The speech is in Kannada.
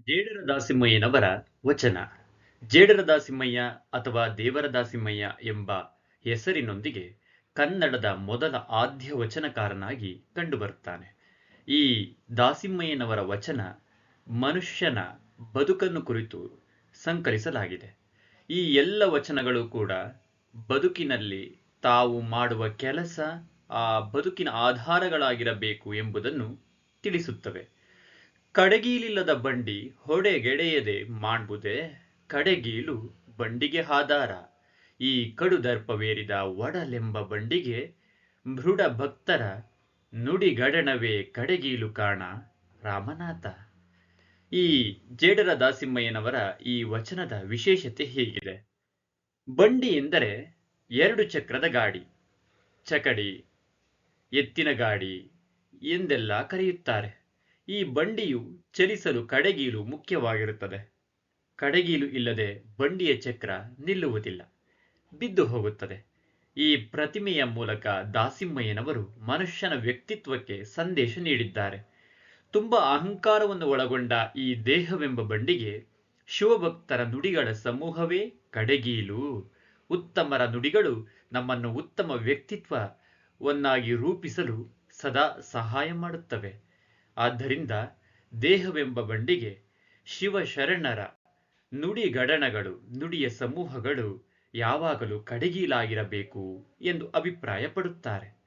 ಜೇಡರ ದಾಸಿಮ್ಮಯ್ಯನವರ ವಚನ. ಜೇಡರ ದಾಸಿಮ್ಮಯ್ಯ ಅಥವಾ ದೇವರ ದಾಸಿಮಯ್ಯ ಎಂಬ ಹೆಸರಿನೊಂದಿಗೆ ಕನ್ನಡದ ಮೊದಲ ಆದ್ಯ ವಚನಕಾರನಾಗಿ ಕಂಡುಬರುತ್ತಾನೆ. ಈ ದಾಸಿಮ್ಮಯ್ಯನವರ ವಚನ ಮನುಷ್ಯನ ಬದುಕನ್ನು ಕುರಿತು ಸಂಕಲಿಸಲಾಗಿದೆ. ಈ ಎಲ್ಲ ವಚನಗಳು ಕೂಡ ಬದುಕಿನಲ್ಲಿ ತಾವು ಮಾಡುವ ಕೆಲಸ, ಆ ಬದುಕಿನ ಆಧಾರಗಳಾಗಿರಬೇಕು ಎಂಬುದನ್ನು ತಿಳಿಸುತ್ತವೆ. ಕಡೆಗೀಲಿಲ್ಲದ ಬಂಡಿ ಹೊಡೆಗೆಡೆಯದೆ ಮಾಡ್ಬುದೆ, ಕಡೆಗೀಲು ಬಂಡಿಗೆ ಆಧಾರ ಈ ಕಡು ದರ್ಪವೇರಿದ ಒಡಲೆಂಬ ಬಂಡಿಗೆ ಮೃಡ ಭಕ್ತರ ನುಡಿಗಡಣವೇ ಕಡೆಗೀಲು ಕಾಣ ರಾಮನಾಥ. ಈ ಜೇಡರ ದಾಸಿಮ್ಮಯ್ಯನವರ ಈ ವಚನದ ವಿಶೇಷತೆ ಹೀಗಿದೆ. ಬಂಡಿ ಎಂದರೆ ಎರಡು ಚಕ್ರದ ಗಾಡಿ, ಚಕಡಿ, ಎತ್ತಿನ ಗಾಡಿ ಎಂದೆಲ್ಲ ಕರೆಯುತ್ತಾರೆ. ಈ ಬಂಡಿಯು ಚಲಿಸಲು ಕಡೆಗೀಲು ಮುಖ್ಯವಾಗಿರುತ್ತದೆ. ಕಡೆಗೀಲು ಇಲ್ಲದೆ ಬಂಡಿಯ ಚಕ್ರ ನಿಲ್ಲುವುದಿಲ್ಲ. ಬಿದ್ದು ಹೋಗುತ್ತದೆ. ಈ ಪ್ರತಿಮೆಯ ಮೂಲಕ ದಾಸಿಮ್ಮಯ್ಯನವರು ಮನುಷ್ಯನ ವ್ಯಕ್ತಿತ್ವಕ್ಕೆ ಸಂದೇಶ ನೀಡಿದ್ದಾರೆ. ತುಂಬ ಅಹಂಕಾರವನ್ನು ಒಳಗೊಂಡ ಈ ದೇಹವೆಂಬ ಬಂಡಿಗೆ ಶಿವಭಕ್ತರ ನುಡಿಗಳ ಸಮೂಹವೇ ಕಡೆಗೀಲು. ಉತ್ತಮರ ನುಡಿಗಳು ನಮ್ಮನ್ನು ಉತ್ತಮ ವ್ಯಕ್ತಿತ್ವವನ್ನಾಗಿ ರೂಪಿಸಲು ಸದಾ ಸಹಾಯ ಮಾಡುತ್ತವೆ. ಆದ್ದರಿಂದ ದೇಹವೆಂಬ ಬಂಡಿಗೆ ಶಿವಶರಣರ ನುಡಿಗಡಣಗಳು ನುಡಿಯ ಸಮೂಹಗಳು ಯಾವಾಗಲೂ ಕಡೆಗೀಲಾಗಿರಬೇಕು ಎಂದು ಅಭಿಪ್ರಾಯಪಡುತ್ತಾರೆ.